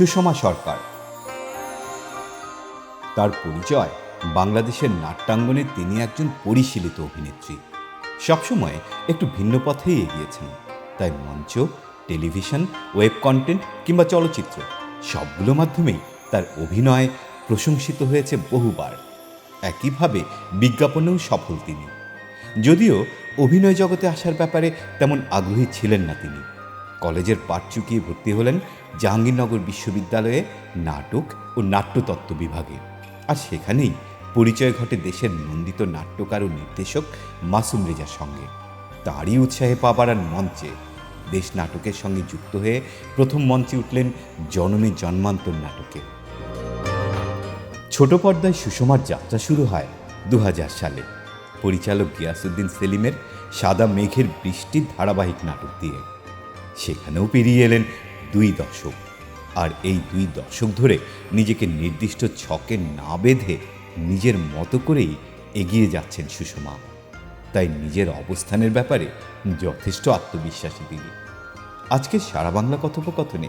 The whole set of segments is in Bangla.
সুষমা সরকার। তার পরিচয় বাংলাদেশের নাট্যাঙ্গনে তিনি একজন পরিশীলিত অভিনেত্রী। সবসময় একটু ভিন্ন পথেই এগিয়েছেন। তাই মঞ্চ, টেলিভিশন, ওয়েব কন্টেন্ট কিংবা চলচ্চিত্র সবগুলো মাধ্যমেই তার অভিনয় প্রশংসিত হয়েছে বহুবার। একইভাবে বিজ্ঞাপনেও সফল তিনি। যদিও অভিনয় জগতে আসার ব্যাপারে তেমন আগ্রহী ছিলেন না তিনি। কলেজের পাঠ চুকিয়ে ভর্তি হলেন জাহাঙ্গীরনগর বিশ্ববিদ্যালয়ে নাটক ও নাট্যতত্ত্ব বিভাগে। আর সেখানেই পরিচয় ঘটে দেশের নন্দিত নাট্যকার ও নির্দেশক মাসুম রেজার সঙ্গে। তারই উৎসাহে পা বাড়ান মঞ্চে। দেশ নাটকের সঙ্গে যুক্ত হয়ে প্রথম মঞ্চে উঠলেন জনমে জন্মান্তর নাটকে। ছোট পর্দায় সুষমার যাত্রা শুরু হয় দু হাজার সালে। পরিচালক গিয়াসুদ্দিন সেলিমের সাদা মেঘের বৃষ্টির ধারাবাহিক নাটক দিয়ে। সেখানেও পেরিয়ে এলেন দুই দশক। আর এই দুই দশক ধরে নিজেকে নির্দিষ্ট ছকে না বেঁধে নিজের মতো করেই এগিয়ে যাচ্ছেন সুষমা। তাই নিজের অবস্থানের ব্যাপারে যথেষ্ট আত্মবিশ্বাসী তিনি। আজকে সারা বাংলা কথোপকথনে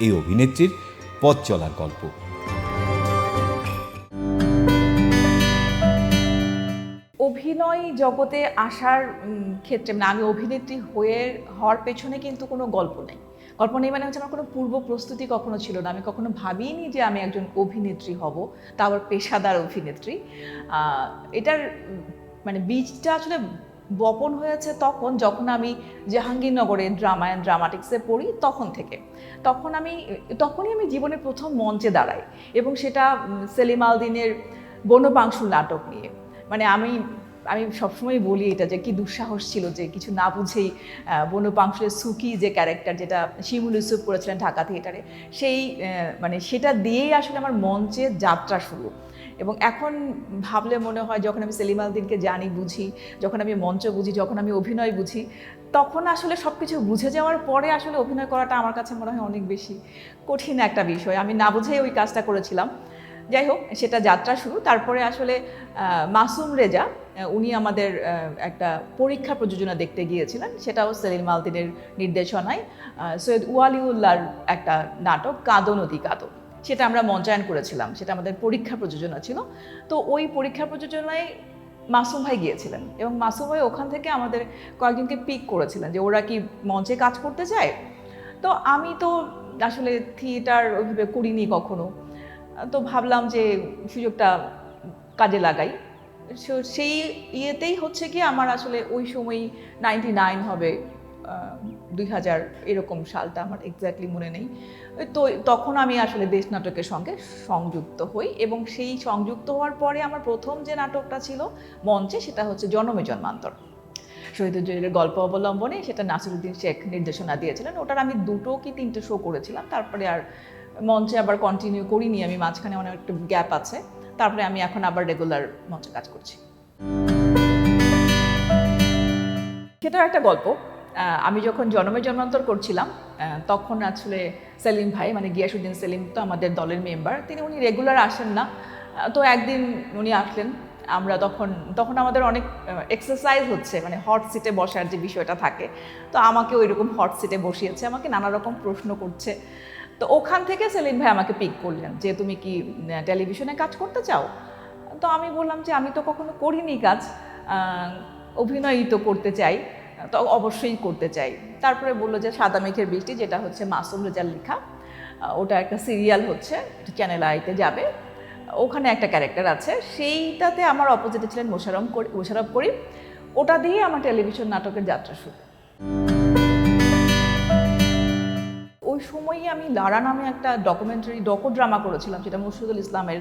এই অভিনেত্রীর পথ চলার গল্প। অভিনয় জগতে আসার ক্ষেত্রে মানে আমি অভিনেত্রী হয়ে, হওয়ার পেছনে কিন্তু কোনো গল্প নেই। গল্প নেই মানে হচ্ছে আমার কোনো পূর্ব প্রস্তুতি কখনো ছিল না। আমি কখনো ভাবিনি যে আমি একজন অভিনেত্রী হব তা আবার পেশাদার অভিনেত্রী। এটার মানে বীজটা আসলে বপন হয়েছে তখন যখন আমি জাহাঙ্গীরনগরে ড্রামা অ্যান্ড ড্রামাটিক্সে পড়ি তখন থেকে। তখন আমি, তখনই আমি জীবনের প্রথম মঞ্চে দাঁড়াই এবং সেটা সেলিম আলদিনের বনপাংশুর নাটক নিয়ে। মানে আমি আমি সবসময় বলি এটা যে কি দুঃসাহস ছিল যে কিছু না বুঝেই আহ, বনপাংশুরের সুকি যে ক্যারেক্টার যেটা শিমুল ইউসুফ করেছিলেন ঢাকা থিয়েটারে সেই মানে সেটা দিয়েই আসলে আমার মঞ্চে যাত্রা শুরু। এবং এখন ভাবলে মনে হয় যখন আমি সেলিম আলদিনকে জানি বুঝি যখন আমি মঞ্চ বুঝি যখন আমি অভিনয় বুঝি তখন আসলে সব কিছু বুঝে যাওয়ার পরে আসলে অভিনয় করাটা আমার কাছে মনে হয় অনেক বেশি কঠিন একটা বিষয়। আমি না বুঝেই ওই কাজটা করেছিলাম। যাই হোক সেটা যাত্রা শুরু। তারপরে আসলে মাসুম রেজা উনি আমাদের একটা পরীক্ষা প্রযোজনা দেখতে গিয়েছিলেন, সেটাও সেলিম মালদিনের নির্দেশনায়। সৈয়দ ওয়ালিউল্লাহর একটা নাটক, কাঁদো নদী কাঁদো। সেটা আমরা মঞ্চায়ন করেছিলাম, সেটা আমাদের পরীক্ষা প্রযোজনা ছিল। তো ওই পরীক্ষা প্রযোজনায় মাসুম ভাই গিয়েছিলেন এবং মাসুম ভাই ওখান থেকে আমাদের কয়েকজনকে পিক করেছিলেন যে ওরা কি মঞ্চে কাজ করতে চায়? তো আমি তো আসলে থিয়েটার ওইভাবে করিনি কখনো। তো ভাবলাম যে সুযোগটা কাজে লাগাই। সেই ইয়েতেই হচ্ছে কি আমার আসলে ওই সময়ই নাইনটি নাইন হবে দুই হাজার এরকম সালটা আমার এক্স্যাক্টলি মনে নেই। তো তখন আমি আসলে দেশ নাটকের সঙ্গে সংযুক্ত হই এবং সেই সংযুক্ত হওয়ার পরে আমার প্রথম যে নাটকটা ছিল মঞ্চে সেটা হচ্ছে জনমে জন্মান্তর। শহীদুল জলিলের গল্প অবলম্বনে সেটা নাসিরুদ্দিন শেখ নির্দেশনা দিয়েছিলেন, ওটার আমি দুটো কি তিনটে শো করেছিলাম, তারপরে আর মঞ্চে আবার কন্টিনিউ করিনি, আমি মাঝখানে অনেক একটা গ্যাপ আছে। তারপরে আমি এখন আবার রেগুলার মঞ্চে কাজ করছি। সেটার একটা গল্প। আমি যখন জন্মে জন্মান্তর করছিলাম তখন আসলে সেলিম ভাই মানে গিয়াসুদ্দিন সেলিম তো আমাদের দলের মেম্বার তিনি উনি রেগুলার আসেন না। তো একদিন উনি আসলেন, আমরা তখন তখন আমাদের অনেক এক্সারসাইজ হচ্ছে মানে হট সিটে বসার যে বিষয়টা থাকে, তো আমাকে ওই রকম হট সিটে বসিয়েছে, আমাকে নানা রকম প্রশ্ন করছে। তো ওখান থেকে সেলিম ভাই আমাকে পিক করলেন যে তুমি কি টেলিভিশনে কাজ করতে চাও? তো আমি বললাম যে আমি তো কখনো করিনি কাজ অভিনয়ই তো করতে চাই, তো অবশ্যই করতে চাই। তারপরে বলল যে সাদা মেঘের বৃষ্টি, যেটা হচ্ছে মাসুম রেজার লেখা ওটা একটা সিরিয়াল হচ্ছে চ্যানেল আইতে যাবে। ওখানে একটা ক্যারেক্টার আছে, সেইটাতে আমার অপোজিটে ছিলেন মোশারম মোশারফ করিম। ওটা দিয়ে আমার টেলিভিশন নাটকের যাত্রা শুরু। সময়ই আমি লারা নামে একটা ডকুমেন্টারি ডকো ড্রামা করেছিলাম, যেটা মুর্শিদুল ইসলামের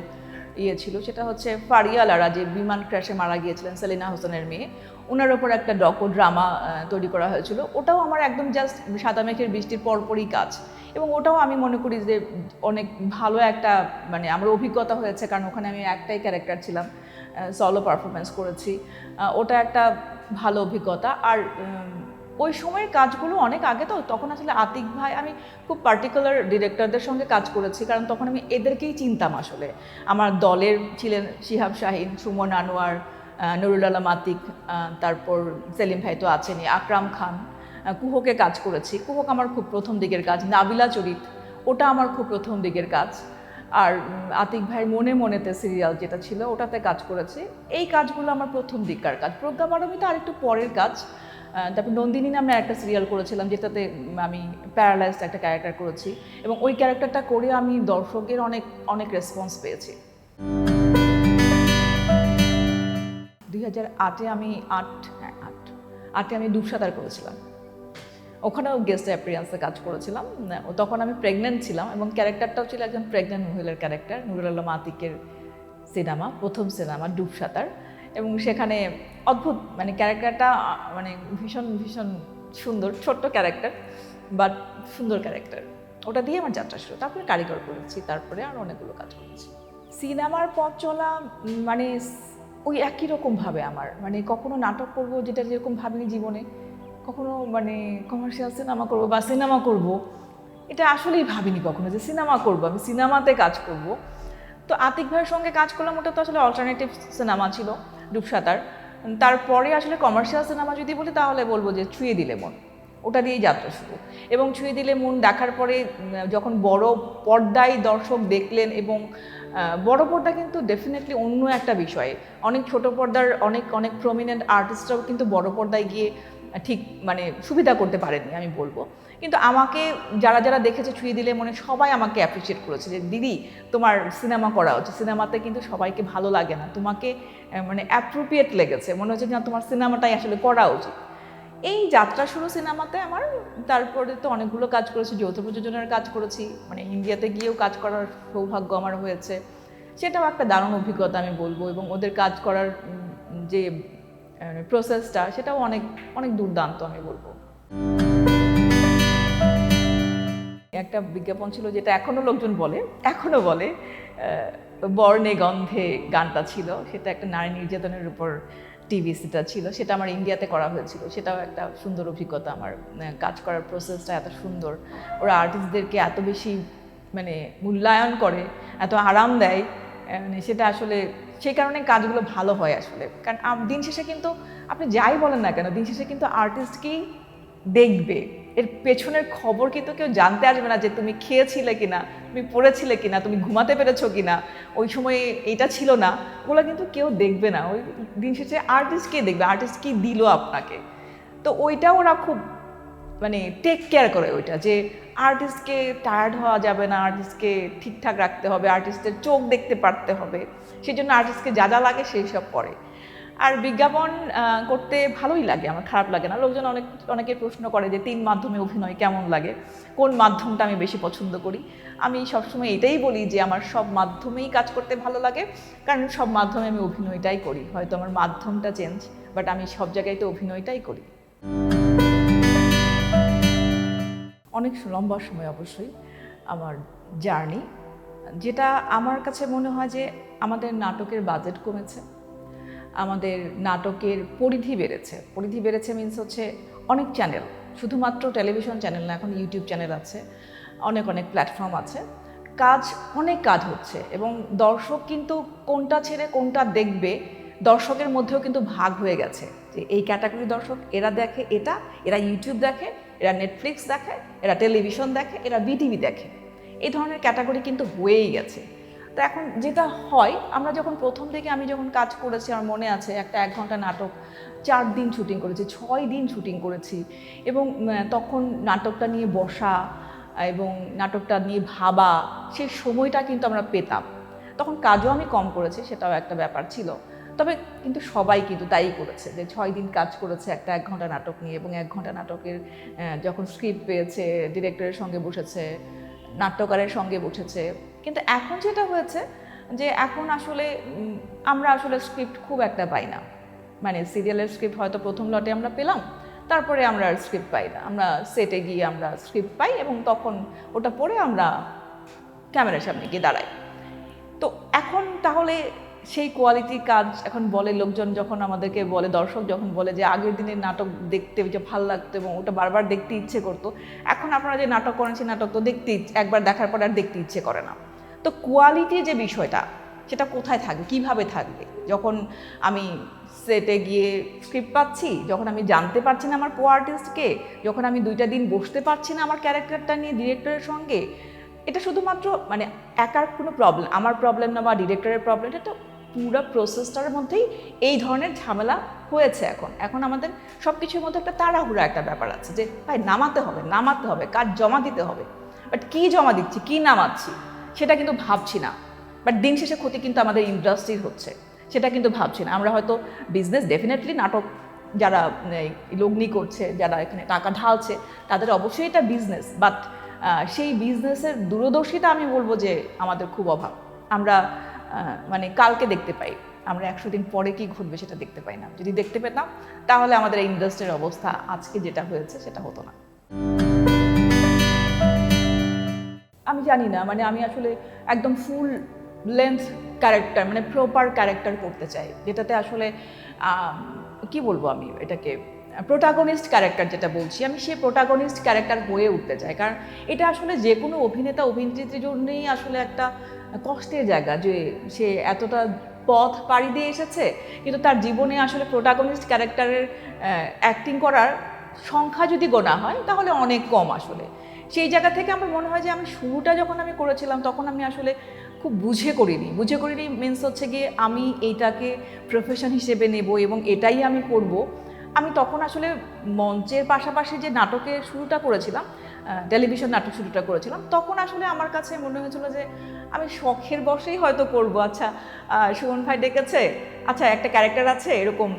ইয়ে ছিল। সেটা হচ্ছে ফারিয়া লারা, যে বিমান ক্র্যাশে মারা গিয়েছিলেন সেলিনা হোসেনের মেয়ে। ওনার ওপর একটা ডকো ড্রামা তৈরি করা হয়েছিল। ওটাও আমার একদম জাস্ট সাদা মেঘের বৃষ্টির পরপরই কাজ। এবং ওটাও আমি মনে করি যে অনেক ভালো একটা মানে আমার অভিজ্ঞতা হয়েছে, কারণ ওখানে আমি একটাই ক্যারেক্টার ছিলাম সলো পারফরমেন্স করেছি। ওটা একটা ভালো অভিজ্ঞতা। আর ওই সময়ের কাজগুলো অনেক আগে তো, তখন আসলে আতিক ভাই, আমি খুব পার্টিকুলার ডিরেক্টরদের সঙ্গে কাজ করেছি, কারণ তখন আমি এদেরকেই চিনতাম আসলে। আমার দলের ছিলেন শিহাব শাহিন, সুমন আনোয়ার নুরুল আলম আতিক তারপর সেলিম ভাই তো আছেনই, আকরাম খান কুহকে কাজ করেছি। কুহক আমার খুব প্রথম দিকের কাজ, নাবিলা চরিত, ওটা আমার খুব প্রথম দিকের কাজ। আর আতিক ভাইয়ের মনে মনেতে সিরিয়াল যেটা ছিল, ওটাতে কাজ করেছি। এই কাজগুলো আমার প্রথম দিককার কাজ। প্রজ্ঞা পারমিতা আরেকটু পরের কাজ। তারপর নন্দিনী নামে একটা সিরিয়াল করেছিলাম, যেটাতে আমি প্যারালাইজড একটা ক্যারেক্টার করেছি। এবং ওই ক্যারেক্টারটা করে আমি দর্শকের অনেক অনেক রেসপন্স পেয়েছি। দুই হাজার আটে আমি আট হ্যাঁ আট, আটে আমি ডুবসাঁতার করেছিলাম। ওখানেও গেস্ট অ্যাপিয়ান্সে কাজ করেছিলাম। তখন আমি প্রেগনেন্ট ছিলাম এবং ক্যারেক্টারটাও ছিল একজন প্রেগনেন্ট মহিলার ক্যারেক্টার নুরুল আলম আতিকের সিনেমা প্রথম সিনেমা ডুবসাঁতার এবং সেখানে অদ্ভুত মানে ক্যারেক্টারটা মানে ভীষণ ভীষণ সুন্দর, ছোট্ট ক্যারেক্টার, বাট সুন্দর ক্যারেক্টার। ওটা দিয়ে আমার যাত্রা শুরু। তারপরে কারিগর করেছি, তারপরে আর অনেকগুলো কাজ করেছি। সিনেমার পথ চলা মানে ওই একই রকমভাবে আমার। মানে কখনো নাটক করব যেটা যেরকম ভাবিনি জীবনে, কখনো মানে কমার্শিয়াল সিনেমা করব বা সিনেমা করব, এটা আসলেই ভাবিনি কখনো যে সিনেমা করব, আমি সিনেমাতে কাজ করব। তো আতিক ভাইয়ের সঙ্গে কাজ করলাম, ওটা তো আসলে অল্টারনেটিভ সিনেমা ছিল। রূপসাতার। তারপরে আসলে কমার্শিয়াল সিনেমা যদি বলি, তাহলে বলব যে ছুঁয়ে দিলে মন। ওটা দিয়েই যাত্রা শুরু। এবং ছুঁয়ে দিলে মন দেখার পরে যখন বড় পর্দায় দর্শক দেখলেন এবং বড় পর্দা কিন্তু ডেফিনেটলি অন্য একটা বিষয়। অনেক ছোট পর্দার অনেক অনেক প্রমিনেন্ট আর্টিস্টরাও কিন্তু বড় পর্দায় গিয়ে ঠিক মানে সুবিধা করতে পারেননি, আমি বলব। কিন্তু আমাকে যারা যারা দেখেছে ছুঁয়ে দিলে মনে সবাই আমাকে অ্যাপ্রিসিয়েট করেছে যে, দিদি, তোমার সিনেমা করা উচিত। সিনেমাতে কিন্তু সবাইকে ভালো লাগে না। তোমাকে মানে অ্যাপ্রোপ্রিয়েট লেগেছে। মনে হচ্ছে না, তোমার সিনেমাটাই আসলে করা উচিত। এই যাত্রা শুরু সিনেমাতে আমার, তারপরে তো অনেকগুলো কাজ করেছি, যৌথ প্রযোজনের কাজ করেছি মানে ইন্ডিয়াতে গিয়েও কাজ করার সৌভাগ্য আমার হয়েছে। সেটাও একটা দারুণ অভিজ্ঞতা আমি বলব এবং ওদের কাজ করার যে প্রসেসটা সেটাও অনেক অনেক দুর্দান্ত আমি বলব। একটা বিজ্ঞাপন ছিল যেটা এখনও লোকজন বলে, এখনও বলে বর্ণে গন্ধে গানটা ছিল। সেটা একটা নারী নির্যাতনের উপর টিভি সেটা ছিল। সেটা আমার ইন্ডিয়াতে করা হয়েছিল। সেটাও একটা সুন্দর অভিজ্ঞতা আমার কাজ করার প্রসেসটা এত সুন্দর। ওরা আর্টিস্টদেরকে এত বেশি মানে মূল্যায়ন করে, এত আরাম দেয় মানে সেটা আসলে, সেই কারণে কাজগুলো ভালো হয় আসলে। কারণ দিন শেষে কিন্তু আপনি যাই বলেন না কেন, দিন শেষে কিন্তু আর্টিস্টকেই দেখবে। এর পেছনের খবর কিন্তু কেউ জানতে আসবে না যে তুমি খেয়েছিলে কিনা, তুমি পড়েছিলে কিনা, তুমি ঘুমাতে পেরেছ কিনা। ওই সময় এইটা ছিল না। ওগুলো কিন্তু কেউ দেখবে না। ওই দিন শেষে আর্টিস্ট কে দেখবে? আর্টিস্ট কি দিল আপনাকে? তো ওইটা ওরা খুব মানে টেক কেয়ার করে ওইটা যে আর্টিস্টকে টায়ার্ড হওয়া যাবে না আর্টিস্টকে ঠিকঠাক রাখতে হবে আর্টিস্টের চোখ দেখতে পারতে হবে। সেই জন্য আর্টিস্টকে যা যা লাগে সেই সব করে। আর বিজ্ঞাপন করতে ভালোই লাগে, আমার খারাপ লাগে না। লোকজন অনেক, অনেকে প্রশ্ন করে যে, তিন মাধ্যমে অভিনয় কেমন লাগে? কোন মাধ্যমটা আমি বেশি পছন্দ করি? আমি সবসময় এটাই বলি যে, আমার সব মাধ্যমেই কাজ করতে ভালো লাগে, কারণ সব মাধ্যমে আমি অভিনয়টাই করি। হয়তো আমার মাধ্যমটা চেঞ্জ বাট আমি সব জায়গায় তো অভিনয়টাই করি। অনেক লম্বা সময় অবশ্যই আমার জার্নি, যেটা আমার কাছে মনে হয় যে, আমাদের নাটকের বাজেট কমেছে। আমাদের নাটকের পরিধি বেড়েছে। পরিধি বেড়েছে মিন্স হচ্ছে অনেক চ্যানেল শুধুমাত্র টেলিভিশন চ্যানেল না, এখন ইউটিউব চ্যানেল আছে, অনেক অনেক প্ল্যাটফর্ম আছে। কাজ, অনেক কাজ হচ্ছে এবং দর্শক কিন্তু কোনটা ছেড়ে কোনটা দেখবে, দর্শকের মধ্যেও কিন্তু ভাগ হয়ে গেছে যে এই ক্যাটাগরি দর্শক এরা দেখে এটা, এরা ইউটিউব দেখে, এরা নেটফ্লিক্স দেখে, এরা টেলিভিশন দেখে, এরা বিটিভি দেখে। এই ধরনের ক্যাটাগরি কিন্তু হয়েই গেছে। তো এখন যেটা হয়, আমরা যখন প্রথম থেকে আমি যখন কাজ করেছি, আমার মনে আছে একটা এক ঘণ্টা নাটক, চার দিন শুটিং করেছি, ছয় দিন শুটিং করেছি এবং তখন নাটকটা নিয়ে বসা এবং নাটকটা নিয়ে ভাবা, সেই সময়টা কিন্তু আমরা পেতাম। তখন কাজও আমি কম করেছি, সেটাও একটা ব্যাপার ছিল। তবে কিন্তু সবাই কিন্তু তাই করেছে যে ছয় দিন কাজ করেছে একটা এক ঘণ্টা নাটক নিয়ে এবং এক ঘণ্টা নাটকের যখন স্ক্রিপ্ট পেয়েছে ডিরেক্টরের সঙ্গে বসেছে, নাট্যকারের সঙ্গে বসেছে কিন্তু এখন যেটা হয়েছে যে এখন আসলে আমরা আসলে স্ক্রিপ্ট খুব একটা পাই না। মানে সিরিয়ালের স্ক্রিপ্ট হয়তো প্রথম লটে আমরা পেলাম, তারপরে আমরা আর স্ক্রিপ্ট পাই না। আমরা সেটে গিয়ে আমরা স্ক্রিপ্ট পাই এবং তখন ওটা পড়ে আমরা ক্যামেরার সামনে গিয়ে দাঁড়াই। তো এখন তাহলে সেই কোয়ালিটি কাজ এখন বলে লোকজন যখন আমাদেরকে বলে, দর্শক যখন বলে যে আগের দিনের নাটক দেখতে যে ভালো লাগতো এবং ওটা বারবার দেখতে ইচ্ছে করতো, এখন আপনারা যে নাটক করেন সেই নাটক তো দেখতে একবার দেখার পর আর দেখতে ইচ্ছে করে না। তো কোয়ালিটির যে বিষয়টা, সেটা কোথায় থাকবে, কীভাবে থাকবে? যখন আমি সেটে গিয়ে স্ক্রিপ্ট পাচ্ছি, যখন আমি জানতে পারছি না আমার কো আর্টিস্টকে যখন আমি দুইটা দিন বসতে পারছি না আমার ক্যারেক্টারটা নিয়ে ডিরেক্টরের সঙ্গে, এটা শুধুমাত্র মানে একার কোনো প্রবলেম আমার প্রবলেম না বা ডিরেক্টরের প্রবলেম এটা তো পুরো প্রসেসটার মধ্যেই এই ধরনের ঝামেলা হয়েছে এখন। এখন আমাদের সব কিছুর মধ্যে একটা তাড়াহুড়া একটা ব্যাপার আছে যে, ভাই, নামাতে হবে নামাতে হবে, কাজ জমা দিতে হবে। বাট কী জমা দিচ্ছি, কী নামাচ্ছি? সেটা কিন্তু ভাবছি না। বাট দিন শেষে ক্ষতি কিন্তু আমাদের ইন্ডাস্ট্রির হচ্ছে। সেটা কিন্তু ভাবছি না। আমরা হয়তো বিজনেস ডেফিনেটলি নাটক যারা লগ্নি করছে, যারা এখানে টাকা ঢালছে, তাদের অবশ্যই এটা বিজনেস বাট সেই বিজনেসের দূরদর্শিতা আমি বলব যে আমাদের খুব অভাব। আমরা মানে কালকে দেখতে পাই। আমরা একশো দিন পরে কি ঘটবে সেটা দেখতে পাই না। যদি দেখতে পেতাম, তাহলে আমাদের ইন্ডাস্ট্রির অবস্থা আজকে যেটা হয়েছে, সেটা হতো না। আমি জানি না মানে আমি আসলে একদম ফুল লেন্থ ক্যারেক্টার মানে প্রপার ক্যারেক্টার করতে চাই। যেটাতে আসলে কি বলব আমি এটাকে? প্রোটাগনিস্ট ক্যারেক্টার যেটা বলছি, আমি সেই প্রোটাগনিস্ট ক্যারেক্টার হয়ে উঠতে চাই। কারণ এটা আসলে যে কোনো অভিনেতা, অভিনেত্রীর জন্যই আসলে একটা কষ্টের জায়গা যে সে এতটা পথ পাড়ি দিয়ে এসেছে, কিন্তু তার জীবনে আসলে প্রোটাগনিস্ট ক্যারেক্টারের অ্যাক্টিং করার সংখ্যা যদি গোনা হয়, তাহলে অনেক কম আসলে। সেই জায়গা থেকে আমার মনে হয় যে আমি শুরুটা যখন আমি করেছিলাম, তখন আমি আসলে খুব বুঝে করিনি। বুঝে করিনি মিন্স হচ্ছে গিয়ে আমি এইটাকে প্রফেশন হিসেবে নেব এবং এটাই আমি করব। আমি তখন আসলে মঞ্চের পাশাপাশি যে নাটকের শুরুটা করেছিলাম টেলিভিশন নাটক শুরুটা করেছিলাম, তখন আসলে আমার কাছে মনে হয়েছিল যে আমি শখের বসেই হয়তো করব। আচ্ছা সুমন ভাই ডেকেছে আচ্ছা একটা ক্যারেক্টার আছে, এরকম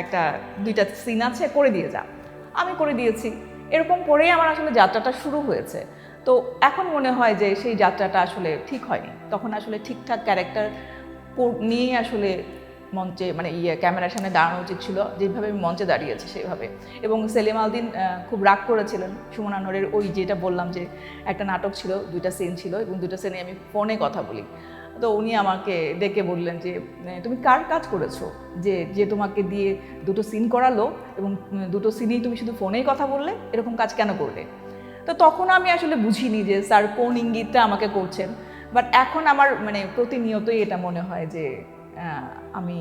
একটা, দুইটা সিন আছে, করে দিয়ে যা। আমি করে দিয়েছি। এরকম করেই আমার আসলে যাত্রাটা শুরু হয়েছে। তো এখন মনে হয় যে সেই যাত্রাটা আসলে ঠিক হয়নি। তখন আসলে ঠিকঠাক ক্যারেক্টার নিয়ে আসলে মঞ্চে মানে ইয়ে ক্যামেরার সামনে দাঁড়ানো উচিত ছিল। যেভাবে আমি মঞ্চে দাঁড়িয়েছি সেভাবে। এবং সেলিম আলদিন খুব রাগ করেছিলেন সুমন আনোয়ারের ওই যেটা বললাম যে একটা নাটক ছিল, দুইটা সিন ছিল এবং দুইটা সিনে আমি ফোনে কথা বলি। তো উনি আমাকে ডেকে বললেন যে তুমি কার কাজ করেছ? যে যে তোমাকে দিয়ে দুটো সিন করালো এবং দুটো সিনেই তুমি শুধু ফোনেই কথা বললে, এরকম কাজ কেন করলে? তো তখন আমি আসলে বুঝিনি যে স্যার কোন ইঙ্গিতটা আমাকে করছেন। বাট এখন আমার মানে প্রতিনিয়তই এটা মনে হয় যে আমি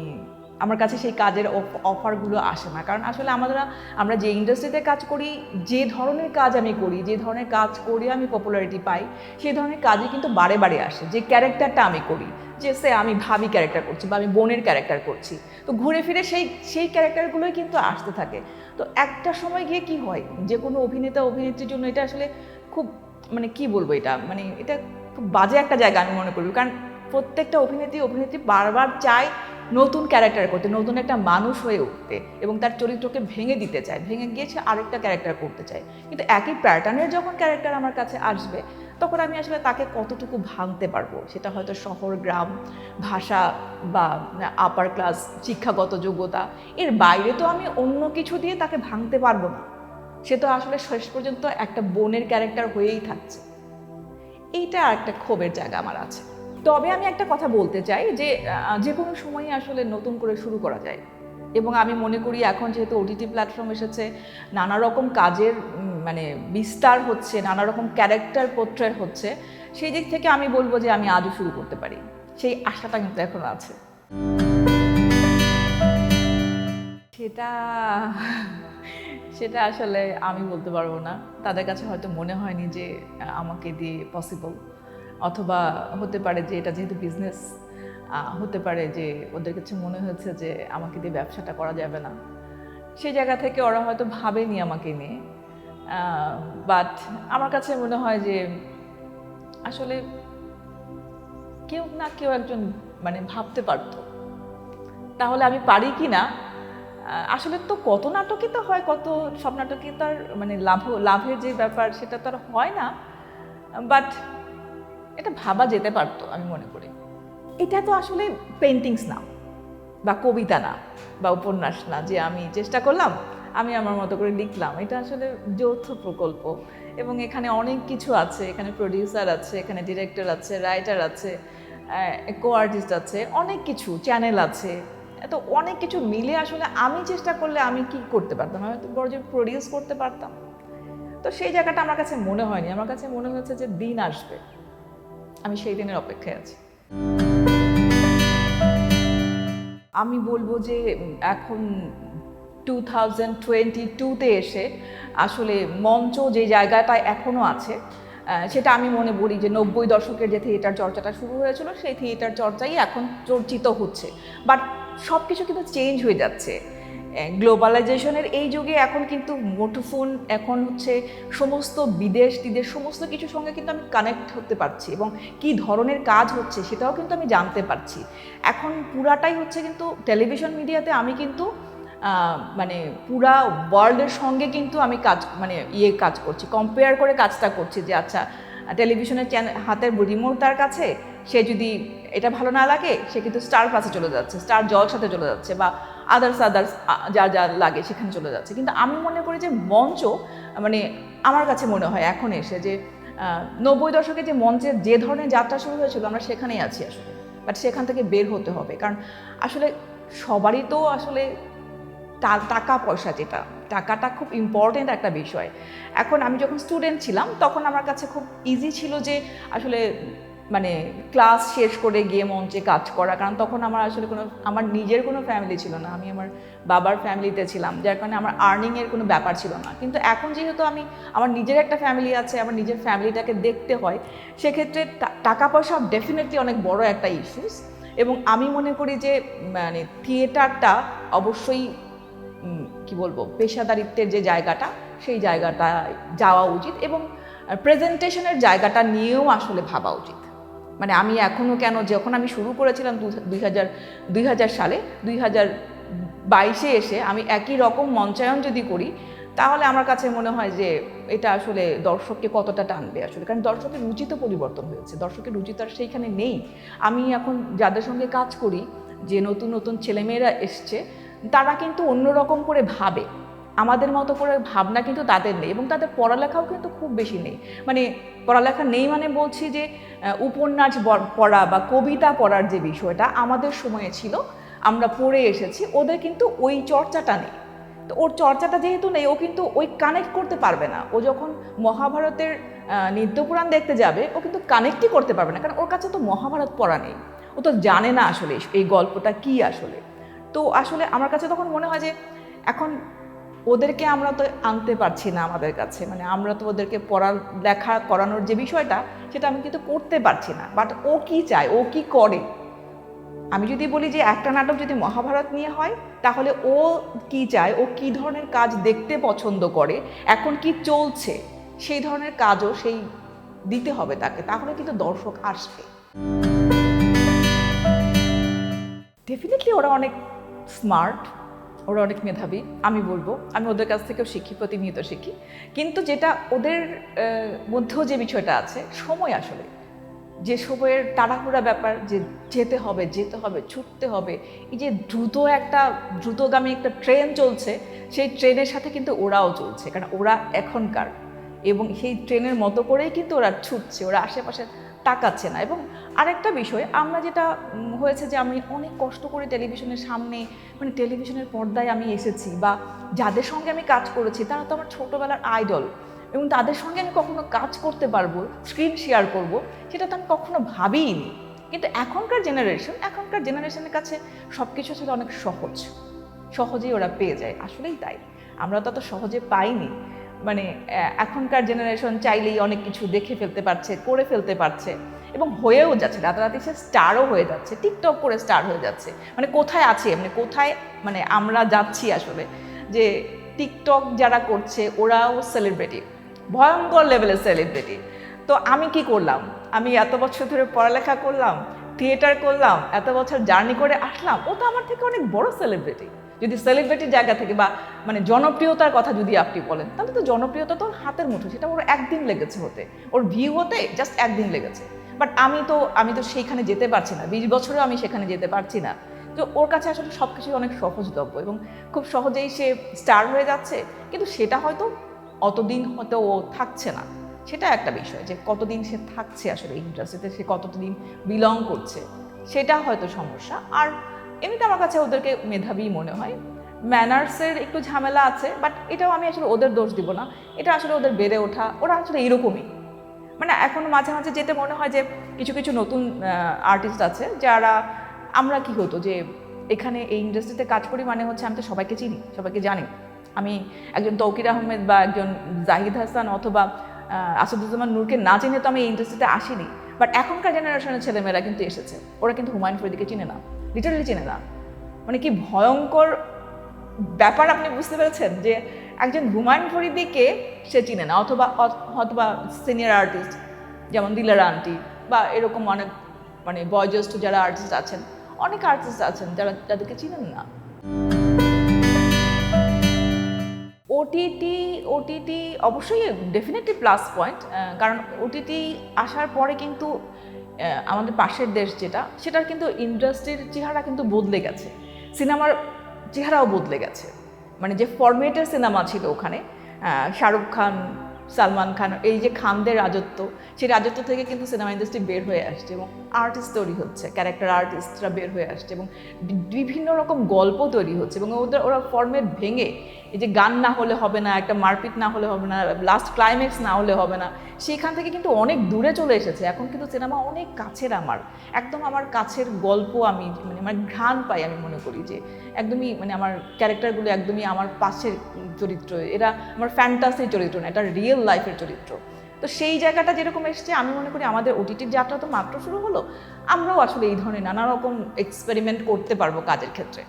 আমার কাছে সেই কাজের অফারগুলো আসে না। কারণ আসলে আমরা আমরা যে ইন্ডাস্ট্রিতে কাজ করি, যে ধরনের কাজ আমি করি, যে ধরনের কাজ করে আমি পপুলারিটি পাই, সেই ধরনের কাজই কিন্তু বারে বারে আসে। যে ক্যারেক্টারটা আমি করি, যে সে আমি ভাবি ক্যারেক্টার করছি বা আমি বোনের ক্যারেক্টার করছি। তো ঘুরে ফিরে সেই সেই ক্যারেক্টারগুলোই কিন্তু আসতে থাকে। তো একটা সময় গিয়ে কি হয়? যে কোনো অভিনেতা, অভিনেত্রীর জন্য এটা আসলে খুব মানে কি বলব এটা? মানে এটা খুব বাজে একটা জায়গা আমি মনে করি। কারণ প্রত্যেকটা অভিনেত্রী অভিনেত্রী বারবার চায় নতুন ক্যারেক্টার করতে, নতুন একটা মানুষ হয়ে উঠতে এবং তার চরিত্রকে ভেঙে দিতে চায়, ভেঙে গিয়ে সে আরেকটা ক্যারেক্টার করতে চায়। কিন্তু একই প্যাটার্নের যখন ক্যারেক্টার আমার কাছে আসবে, তখন আমি আসলে তাকে কতটুকু ভাঙতে পারব? সেটা হয়তো শহর, গ্রাম, ভাষা বা আপার ক্লাস শিক্ষাগত যোগ্যতা। এর বাইরে তো আমি অন্য কিছু দিয়ে তাকে ভাঙতে পারব না। সে তো আসলে শেষ পর্যন্ত একটা বোনের ক্যারেক্টার হয়েই থাকছে। এইটা একটা ক্ষোভের জায়গা আমার আছে। তবে আমি একটা কথা বলতে চাই যে যে কোনো সময়ই আসলে নতুন করে শুরু করা যায়। এবং আমি মনে করি এখন যেহেতু ওটিটি প্ল্যাটফর্ম এসেছে, নানা রকম কাজের মানে বিস্তার হচ্ছে, নানা রকম ক্যারেক্টার পোর্ট্রেট হচ্ছে, সেই দিক থেকে আমি বলব যে আমি আজও শুরু করতে পারি। সেই আশাটা কিন্তু এখন আছে। সেটা সেটা আসলে আমি বলতে পারব না। তাদের কাছে হয়তো মনে হয়নি যে, আমাকে দিয়ে পসিবল অথবা হতে পারে যে এটা যেহেতু বিজনেস হতে পারে যে ওদের কাছে মনে হয়েছে যে আমাকে দিয়ে ব্যবসাটা করা যাবে না। সেই জায়গা থেকে ওরা হয়তো ভাবেনি আমাকে নিয়ে। বাট আমার কাছে মনে হয় যে আসলে কেউ না কেউ একজন মানে ভাবতে পারতো। তাহলে আমি পারি কি না? আসলে তো কত নাটকই তো হয়, কত সব নাটকই তো আর মানে লাভ, লাভের যে ব্যাপার সেটা তো আর হয় না। বাট এটা ভাবা যেতে পারতো, আমি মনে করি। এটা তো আসলে পেন্টিংস না, বা কবিতা না, বা উপন্যাস না, যে আমি চেষ্টা করলাম, আমি আমার মতো করে লিখলাম। এটা আসলে যৌথ প্রকল্প, এবং এখানে অনেক কিছু আছে। এখানে প্রডিউসার আছে, এখানে ডিরেক্টর আছে রাইটার আছে কো আর্টিস্ট আছে, অনেক কিছু চ্যানেল আছে। এত অনেক কিছু মিলে আসলে আমি চেষ্টা করলে আমি কি করতে পারতাম? আমি তো বড় যে প্রডিউস করতে পারতাম। তো সেই জায়গাটা আমার কাছে মনে হয়নি। আমার কাছে মনে হয়েছে যে দিন আসবে। আমি সেই দিনের অপেক্ষায় আছি। আমি বলব যে, এখন টু থাউজেন্ড টোয়েন্টি টুতে এসে আসলে মঞ্চ যে জায়গাটায় এখনও আছে সেটা আমি মনে করি যে নব্বই দশকের যে থিয়েটার চর্চাটা শুরু হয়েছিল, সেই থিয়েটার চর্চাই এখন চর্চিত হচ্ছে। বাট সব কিছু কিন্তু চেঞ্জ হয়ে যাচ্ছে। গ্লোবালাইজেশনের এই যুগে এখন কিন্তু মুঠোফোন এখন হচ্ছে সমস্ত বিদেশ, টিদেশ, সমস্ত কিছুর সঙ্গে কিন্তু আমি কানেক্ট হতে পারছি এবং কি ধরনের কাজ হচ্ছে সেটাও কিন্তু আমি জানতে পারছি। এখন পুরাটাই হচ্ছে কিন্তু টেলিভিশন মিডিয়াতে আমি কিন্তু মানে পুরা ওয়ার্ল্ডের সঙ্গে কিন্তু আমি কাজ মানে ইয়ে কাজ করছি কম্পেয়ার করে কাজটা করছি যে আচ্ছা টেলিভিশনের চ্যানেল হাতের রিমোট তার কাছে, সে যদি এটা ভালো না লাগে, সে কিন্তু স্টার প্লাসে চলে যাচ্ছে স্টার জল সাথে চলে যাচ্ছে বা আদার্স আদার্স যা যা লাগে সেখানে চলে যাচ্ছে। কিন্তু আমি মনে করি যে মঞ্চ মানে আমার কাছে মনে হয় এখন এসে যে নব্বই দশকে যে মঞ্চের যে ধরনের যাত্রা শুরু হয়েছিল, আমরা সেখানেই আছি আসলে। বাট সেখান থেকে বের হতে হবে। কারণ আসলে সবারই তো আসলে টাকা পয়সা যেটা, টাকাটা খুব ইম্পর্টেন্ট একটা বিষয়। এখন আমি যখন স্টুডেন্ট ছিলাম, তখন আমার কাছে খুব ইজি ছিল যে আসলে মানে ক্লাস শেষ করে গিয়ে মঞ্চে কাজ করা, কারণ তখন আমার আসলে কোনো, আমার নিজের কোনো ফ্যামিলি ছিল না, আমি আমার বাবার ফ্যামিলিতে ছিলাম, যার কারণে আমার আর্নিংয়ের কোনো ব্যাপার ছিল না। কিন্তু এখন যেহেতু আমি, আমার নিজের একটা ফ্যামিলি আছে, আমার নিজের ফ্যামিলিটাকে দেখতে হয়, সেক্ষেত্রে টাকা পয়সা ডেফিনেটলি অনেক বড় একটা ইস্যুস এবং আমি মনে করি যে মানে থিয়েটারটা অবশ্যই কি বলব, পেশাদারিত্বের যে জায়গাটা, সেই জায়গাটা যাওয়া উচিত এবং প্রেজেন্টেশনের জায়গাটা নিয়েও আসলে ভাবা উচিত। মানে আমি এখনও কেন, যখন আমি শুরু করেছিলাম দুই হাজার দুই হাজার সালে দুই হাজার বাইশে এসে আমি একই রকম মঞ্চায়ন যদি করি, তাহলে আমার কাছে মনে হয় যে এটা আসলে দর্শককে কতটা টানবে আসলে। কারণ দর্শকের রুচি তো পরিবর্তন হয়েছে, দর্শকের রুচি আর সেইখানে নেই। আমি এখন যাদের সঙ্গে কাজ করি, যে নতুন নতুন ছেলেমেয়েরা এসছে, তারা কিন্তু অন্যরকম করে ভাবে। আমাদের মতো করে ভাবনা কিন্তু তাদের নেই এবং তাদের পড়ালেখাও কিন্তু খুব বেশি নেই। মানে পড়ালেখা নেই মানে বলছি যে উপন্যাস পড়া বা কবিতা পড়ার যে বিষয়টা আমাদের সময়ে ছিল, আমরা পড়ে এসেছি, ওদের কিন্তু ওই চর্চাটা নেই। তো ওর চর্চাটা যেহেতু নেই, ও কিন্তু ওই কানেক্ট করতে পারবে না। ও যখন মহাভারতের নিত্যপুরাণ দেখতে যাবে, ও কিন্তু কানেক্টই করতে পারবে না, কারণ ওর কাছে তো মহাভারত পড়া নেই। ও তো জানে না আসলে এই গল্পটা কি আসলে। তো আসলে আমার কাছে তখন মনে হয় যে, এখন ওদেরকে আমরা তো আনতে পারছি না আমাদের কাছে। মানে আমরা তো ওদেরকে পড়া লেখা করানোর যে বিষয়টা, সেটা আমি কিন্তু করতে পারছি না। বাট ও কি চায়? ও কি করে? আমি যদি বলি যে একটা নাটক যদি মহাভারত নিয়ে হয়, তাহলে ও কি চায়? ও কি ধরনের কাজ দেখতে পছন্দ করে? এখন কি চলছে? সেই ধরনের কাজও সেই দিতে হবে তাকে। তাহলে কিন্তু দর্শক আসবে। ডেফিনেটলি ওরা অনেক স্মার্ট ওরা অনেক মেধাবী, আমি বলব। আমি ওদের কাছ থেকেও শিখি, প্রতিনিয়ত শিখি। কিন্তু যেটা ওদের মধ্যেও যে বিষয়টা আছে, সময় আসলে। যে সময়ের তাড়াহুড়া ব্যাপার, যে যেতে হবে যেতে হবে, ছুটতে হবে, এই যে দ্রুত একটা, দ্রুতগামী একটা ট্রেন চলছে, সেই ট্রেনের সাথে কিন্তু ওরাও চলছে। কারণ ওরা এখনকার। এবং সেই ট্রেনের মতো করেই কিন্তু ওরা ছুটছে। ওরা আশেপাশে তাকাচ্ছে না। এবং আরেকটা বিষয়, আমরা যেটা হয়েছে যে আমি অনেক কষ্ট করে টেলিভিশনের সামনে মানে টেলিভিশনের পর্দায় আমি এসেছি বা যাদের সঙ্গে আমি কাজ করেছি, তারা তো আমার ছোটোবেলার আইডল এবং তাদের সঙ্গে আমি কখনো কাজ করতে পারব, স্ক্রিন শেয়ার করব, সেটা তো আমি কখনো ভাবিইনি। কিন্তু এখনকার জেনারেশন এখনকার জেনারেশনের কাছে সব কিছু আসলে অনেক সহজ। সহজেই ওরা পেয়ে যায়। আসলেই তাই। আমরা তো অত সহজে পাইনি। মানে এখনকার জেনারেশন চাইলেই অনেক কিছু দেখে ফেলতে পারছে, করে ফেলতে পারছে এবং হয়েও যাচ্ছে। রাতারাতি সে স্টারও হয়ে যাচ্ছে টিকটক করে স্টার হয়ে যাচ্ছে। মানে কোথায় আছে? মানে কোথায় মানে আমরা যাচ্ছি আসলে? যে টিকটক যারা করছে, ওরাও সেলিব্রিটি ভয়ঙ্কর লেভেলের সেলিব্রিটি তো আমি কি করলাম? আমি এত বছর ধরে পড়ালেখা করলাম থিয়েটার করলাম, এত বছর জার্নি করে আসলাম। ও তো আমার থেকে অনেক বড় সেলিব্রিটি যদি সেলিব্রিটির জায়গা থেকে বা মানে জনপ্রিয়তার কথা যদি আপনি বলেন, তাহলে তো জনপ্রিয়তা তো হাতের মুঠো, সেটা ওর একদিন লেগেছে হতে। ওর ভিউ হতে জাস্ট একদিন লেগেছে। বাট আমি তো আমি তো সেইখানে যেতে পারছি না, বিশ বছরেও আমি সেখানে যেতে পারছি না। তো ওর কাছে আসলে সব কিছুই অনেক সহজলভ্য এবং খুব সহজেই সে স্টার হয়ে যাচ্ছে, কিন্তু সেটা হয়তো অতদিন হয়তো ও থাকছে না। সেটা একটা বিষয় যে কতদিন সে থাকছে আসলে ইন্ডাস্ট্রিতে সে কতদিন বিলং করছে, সেটা হয়তো সমস্যা। আর এমনিতে আমার কাছে ওদেরকে মেধাবী মনে হয়। ম্যানার্সের একটু ঝামেলা আছে বাট এটাও আমি আসলে ওদের দোষ দিব না। এটা আসলে ওদের বেড়ে ওঠা, ওরা আসলে এরকমই। মানে এখন মাঝে মাঝে যেতে মনে হয় যে কিছু কিছু নতুন আর্টিস্ট আছে যারা আমরা কি হতো যে এখানে এই ইন্ডাস্ট্রিতে কাজ করি মানে হচ্ছে আমি তো সবাইকে চিনি, সবাইকে জানি। আমি একজন তৌকির আহমেদ বা একজন জাহিদ হাসান অথবা আসাদুজ্জামান নূরকে না চিনে তো আমি এই ইন্ডাস্ট্রিতে আসিনি। বাট এখনকার জেনারেশনের ছেলেমেয়েরা কিন্তু এসেছে। ওরা কিন্তু হুমায়ুন ফরিদিকে চিনে না। লিটারালি চিনে না। মানে কি ভয়ঙ্কর ব্যাপার আপনি বুঝতে পেরেছেন যে একজন হুমায়ুন ফরিদিকে সে চিনে না, অথবা অথ- অথবা সিনিয়র আর্টিস্ট যেমন দিলারা আন্টি, বা এরকম অনেক মানে বয়োজ্যেষ্ঠ যারা আর্টিস্ট আছেন, অনেক আর্টিস্ট আছেন যারা যাদেরকে চিনেন না। ওটিটি ওটিটি অবশ্যই ডেফিনেটলি প্লাস পয়েন্ট কারণ ওটিটি আসার পরে কিন্তু আমাদের পাশের দেশ যেটা, সেটার কিন্তু ইন্ডাস্ট্রির চেহারা কিন্তু বদলে গেছে। সিনেমার চেহারাও বদলে গেছে। মানে যে ফরম্যাটের সিনেমা ছিল ওখানে শাহরুখ খান, সালমান খান, এই যে খানদের রাজত্ব, সেই রাজত্ব থেকে কিন্তু সিনেমা ইন্ডাস্ট্রি বের হয়ে আসছে এবং আর্টিস্ট তৈরি হচ্ছে ক্যারেক্টার আর্টিস্টরা বের হয়ে আসছে এবং বিভিন্ন রকম গল্প তৈরি হচ্ছে এবং ওদের, ওরা ফর্মেট ভেঙে এই যে গান না হলে হবে না, একটা মারপিট না হলে হবে না লাস্ট ক্লাইম্যাক্স না হলে হবে না সেখান থেকে কিন্তু অনেক দূরে চলে এসেছে। এখন কিন্তু সিনেমা অনেক কাছের আমার। একদম আমার কাছের গল্প আমি মানে আমার ঘ্রাণ পাই আমি মনে করি যে, একদমই মানে আমার ক্যারেক্টারগুলো একদমই আমার পাশের চরিত্র। এরা আমার ফ্যান্টাসির চরিত্র না, এটা রিয়েল লাইফের চরিত্র। তো সেই জায়গাটা যেরকম এসছে, আমি মনে করি আমাদের ওটিটির যাত্রা তো মাত্র শুরু হলো। আমরাও আসলে এই ধরনের নানা রকম এক্সপেরিমেন্ট করতে পারব কাজের ক্ষেত্রে।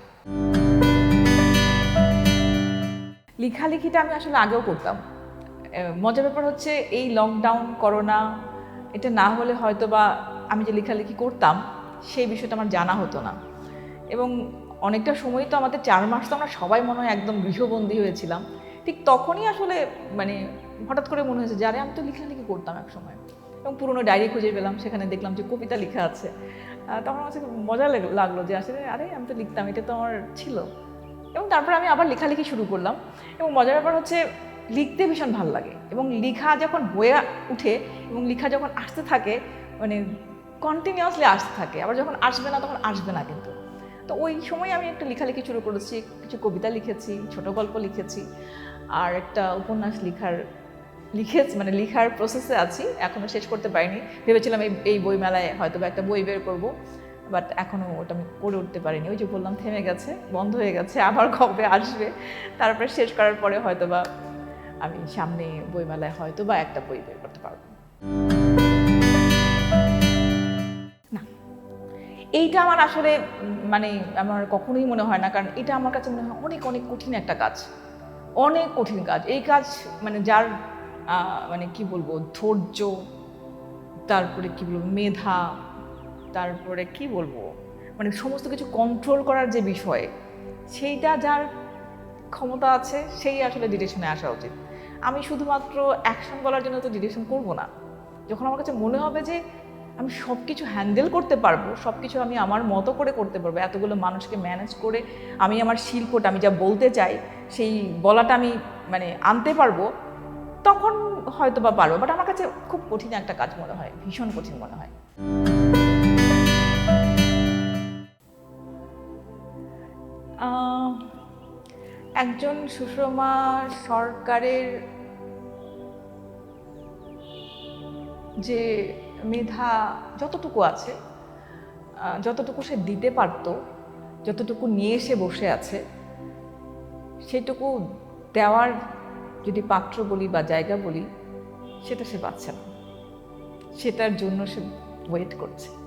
লেখালেখিটা আমি আসলে আগেও করতাম। মজার ব্যাপার হচ্ছে এই লকডাউন করোনা এটা না হলে হয়তো বা আমি যে লেখালেখি করতাম, সেই বিষয়টা আমার জানা হতো না। এবং অনেকটা সময় তো আমাদের চার মাস তো আমরা সবাই মনে হয় একদম গৃহবন্দী হয়েছিলাম। ঠিক তখনই আসলে মানে হঠাৎ করে মনে হয়েছে যে, আরে আমি তো লেখালেখি করতাম এক সময়। এবং পুরনো ডায়েরি খুঁজে পেলাম, সেখানে দেখলাম যে কবিতা লেখা আছে। তখন আমার মজা লাগ- লাগল যে আসলে আরে আমি তো লিখতাম, এটা তো আমার ছিল। এবং তারপর আমি আবার লেখালেখি শুরু করলাম। এবং মজার ব্যাপার হচ্ছে, লিখতে ভীষণ ভালো লাগে। এবং লেখা যখন হয়ে উঠে এবং লেখা যখন আসতে থাকে মানে কন্টিনিউয়াসলি আসতে থাকে, আবার যখন আসবে না তখন আসবে না কিন্তু। তো ওই সময় আমি একটা লেখালেখি শুরু করেছি, কিছু কবিতা লিখেছি, ছোট গল্প লিখেছি, আর একটা উপন্যাস লেখার, লিখেছি মানে লেখার প্রসেসে আছি এখনও শেষ করতে পারিনি। ভেবেছিলাম এই এই বইমেলায় হয়তো বা একটা বই বের করব। বাট এখনও ওটা আমি করে উঠতে পারিনি। ওই যে বললাম, থেমে গেছে, বন্ধ হয়ে গেছে, আবার কবে আসবে? তারপরে শেষ করার পরে হয়তো বা আমি সামনে বইমেলায় হয়তো বা একটা বই বের করতে পারব। না। এইটা আমার আসলে মানে আমার কখনোই মনে হয় না, কারণ এটা আমার কাছে মনে হয় অনেক অনেক কঠিন একটা কাজ। অনেক কঠিন কাজ। এই কাজ মানে যার মানে কি বলব, ধৈর্য, তারপরে কি বলব, মেধা তারপরে কি বলব? মানে সমস্ত কিছু কন্ট্রোল করার যে বিষয়, সেইটা যার ক্ষমতা আছে, সেই আসলে ডিরেকশনে আসা উচিত। আমি শুধুমাত্র অ্যাকশন বলার জন্য তো ডিরেকশন করব না। যখন আমার কাছে মনে হবে যে আমি সব কিছু হ্যান্ডেল করতে পারব সব কিছু আমি আমার মতো করে করতে পারব, এতগুলো মানুষকে ম্যানেজ করে আমি আমার শিল্পটা, আমি যা বলতে চাই, সেই বলাটা আমি মানে আনতে পারব, তখন হয়তো বা পারব। বাট আমার কাছে খুব কঠিন একটা কাজ মনে হয়, ভীষণ কঠিন মনে হয়। একজন সুষমা সরকারের যে মেধা যতটুকু আছে যতটুকু সে দিতে পারত, যতটুকু নিয়ে এসে বসে আছে, সেটুকু দেওয়ার যদি পাত্র বলি বা জায়গা বলি, সেটা সে পাচ্ছে না। সেটার জন্য সে ওয়েট করছে।